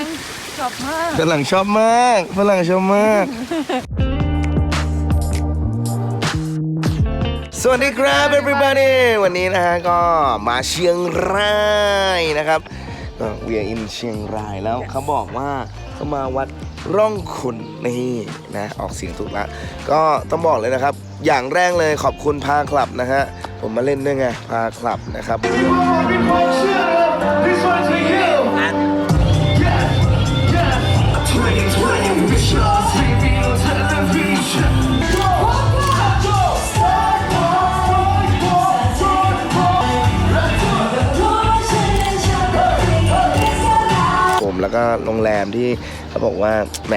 รั่งชอบมากฝรั่งชอบมากฝรั่งชอบมาก สวัสดีครับ everybody วันนี้นะฮะก็มาเชียงรายนะครับก็เวียอินเชียงรายแล้วเขาบอกว่าเขามาวัดร่องขุนนี่นะออกเสียงถูกแล้วก็ต้องบอกเลยนะครับ อย่างแรกเลยขอบคุณพาคลับนะฮะผมมาเล่นด้วยไงพาคลับนะครับ This one's for you. โรงแรมที่เขาบอกว่าแหม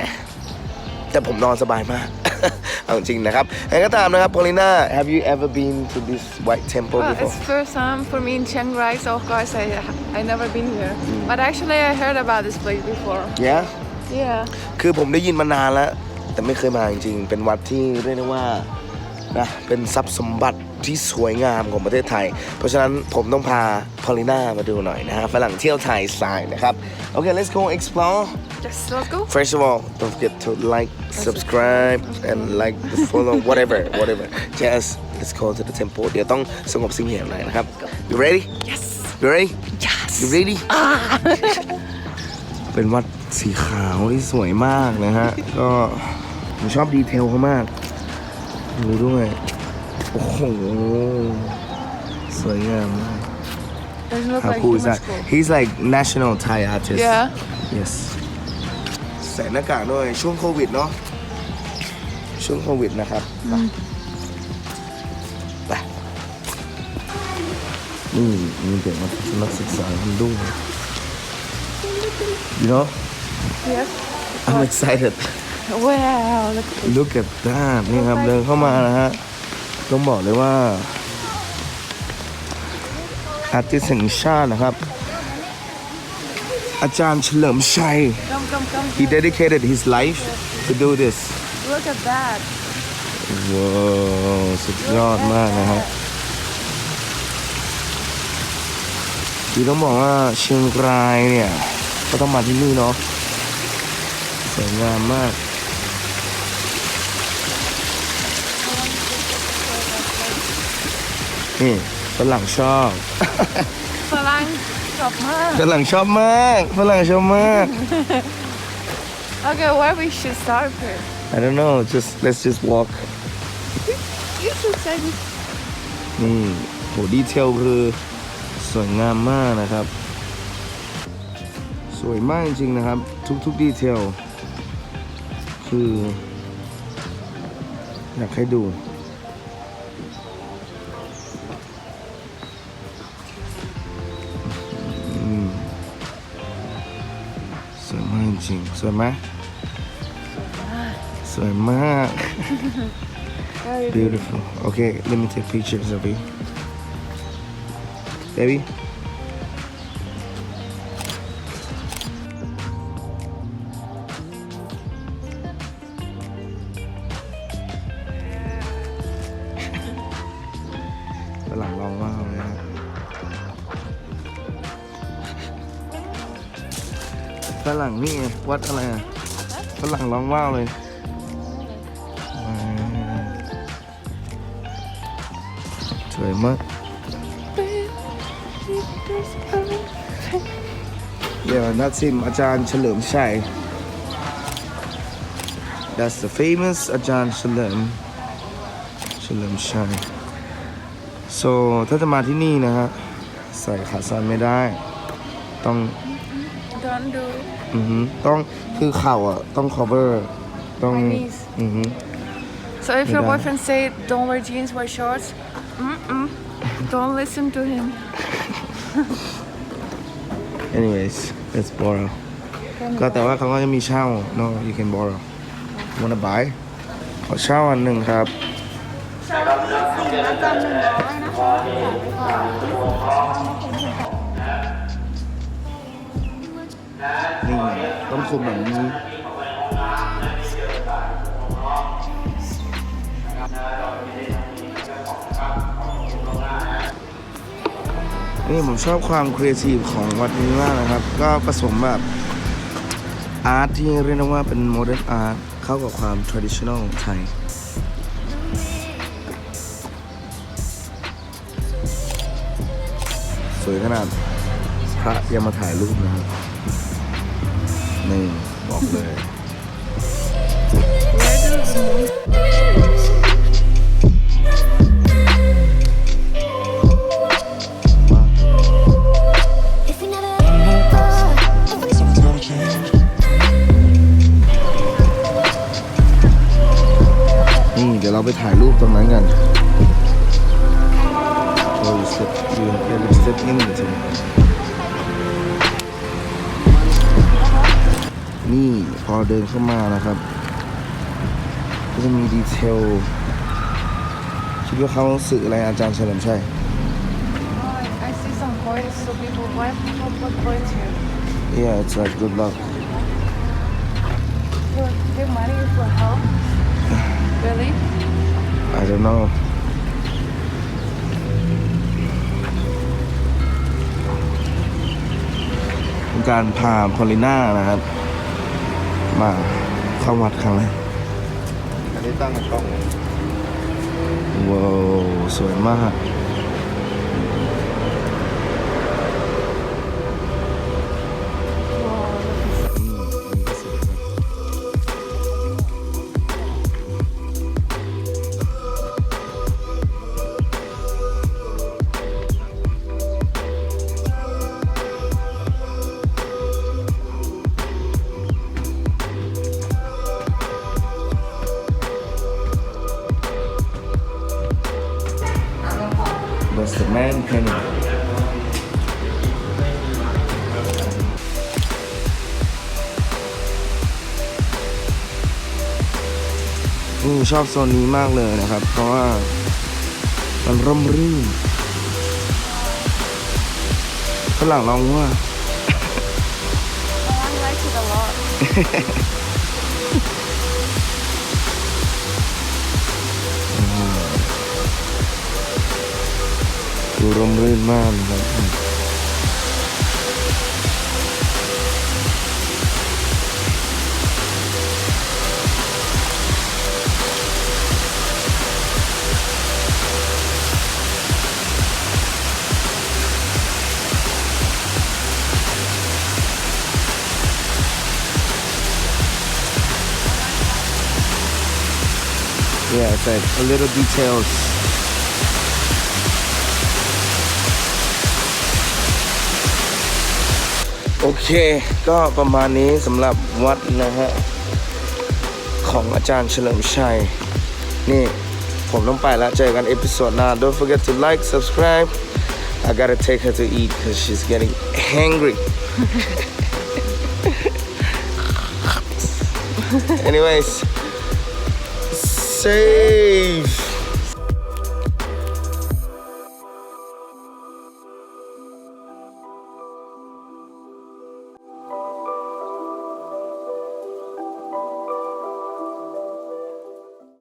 แต่ผมนอนสบายมาก เอาจริงนะครับยังไงก็ตามนะครับ Paulina have you ever been to this white temple Well, before it's first time for me in Chiang Rai, so of course I I never been here. But actually I heard about this place before. yeah Yeah. คือผมได้ยินมานานแล้ว แต่ไม่เคยมาจริงๆ เป็นวัดที่เรียกได้ว่านะเป็นทรัพย์สมบัติ ที่สวยงามของประเทศไทย เพราะฉะนั้นผมต้องพาพอลิน่ามาดูหน่อยนะฮะฝรั่งเที่ยวไทยสไตล์นะครับโอเค let's go explore Just let's go. First of all, don't forget to like, subscribe, and like, follow, whatever, whatever. Just let's go to the temple. เดี๋ยวต้องสงบสิ่งเหวหน่อยนะครับ You ready? Yes. You ready? Yes. You ready? เป็นวัดสีขาวที่สวยมากนะฮะ ก็ผมชอบดีเทลเขามากดูด้วย โอ้โห สวยงามมาก Doesn't look How like cool is human that? skull. He's like national Thai artist. Yeah. Yes ใส่หน้ากากด้วยช่วงโควิดเนาะ ช่วงโควิดนะครับไปไปนี่มีเด็กมาทัศนศึกษาทำดุ้ง you know Yes. I'm excited Wow. Look. look at that นี่ครับเดินเข้ามานะฮะ ต้องบอกเลยว่า อาร์ติสแห่งชาตินะครับ อาจารย์เฉลิมชัย Come, come, come. He dedicated his life to do this. Look at that. ว้าวสุดยอดมากนะฮะคือต้องบอกว่าเชียงรายเนี่ย ก็ต้องมาที่นี่เนาะสวยงามมาก นี่ฝรั่งชอบฝรั่งชอบมากฝรั่งชอบมากฝรั่งชอบมาก Okay, where we should start here? I don't know just let's just walk You should say this. นี่โหดีเทลคือสวยงามมากนะครับ สวยมากจริงๆนะครับ ทุกๆดีเทลคือ อยากให้ดู ริงๆสวยไหมสวยมาก Very Beautiful. Okay, let me take pictures of you. Baby. ฝรั่งนี่ไงวัดอะไรอะฝรั่งร้องว่าวเลยสวยมากเดี๋ยวนัดซิมอาจารย์เฉลิมชัย That's the famous อาจารย์เฉลิมเฉลิมชัย so ถ้าจะมาที่นี่นะฮะ ใส่ขาสั้นไม่ได้ ต้อง Don't do. อือหือต้องคือเข่าอะต้อง cover ต้อง My knees. อือหือ So if your Yeah. boyfriend say don't wear jeans, wear shorts, mm-mm, don't listen to him. anyways let's borrow ก็แต่ว่าเขาก็จะมีเช่า no you can borrow wanna buy ขอเช่าอันหนึ่งครับนี่ นี่ต้องคุมแบบนี้นี่ผมชอบความครีเอทีฟของวัดนี้มากนะครับ ก็ผสมแบบอาร์ตที่เรียกว่าเป็นโมเดิร์นอาร์ตเข้ากับความ traditional ไทยสวยขนาดพระยังมาถ่ายรูปนะครับ นี่ บอกเลย Where do the moon พอเดินเข้ามานะครับ ก็จะมีดีเทลคิดว่าเขาสื่ออะไรอาจารย์เฉลิมชัย Oh, I see some coins, so people why people put coins here? Yeah it's like good luck You give money for help? Really? I don't know เป็นการพาพอลิน่านะครับ มาเข้าวัดครั้งแรกอันนี้ตั้งกล้องว้าวสวยมาก อืมชอบโซนนี้มากเลยนะครับ เพราะว่ามันร่มรื่นฝรั่งลองว่า Oh, I like it a lot. ดูร่มรื่นมากนะครับ Yeah, it's like a little details โอเค ก็ประมาณนี้สำหรับวัดนะฮะ ของอาจารย์เฉลิมชัย นี่ ผมต้องไปแล้ว เจอกันเอพิโซดหน้า Don't forget to like subscribe I gotta take her to eat because she's getting hangry anyways vocês!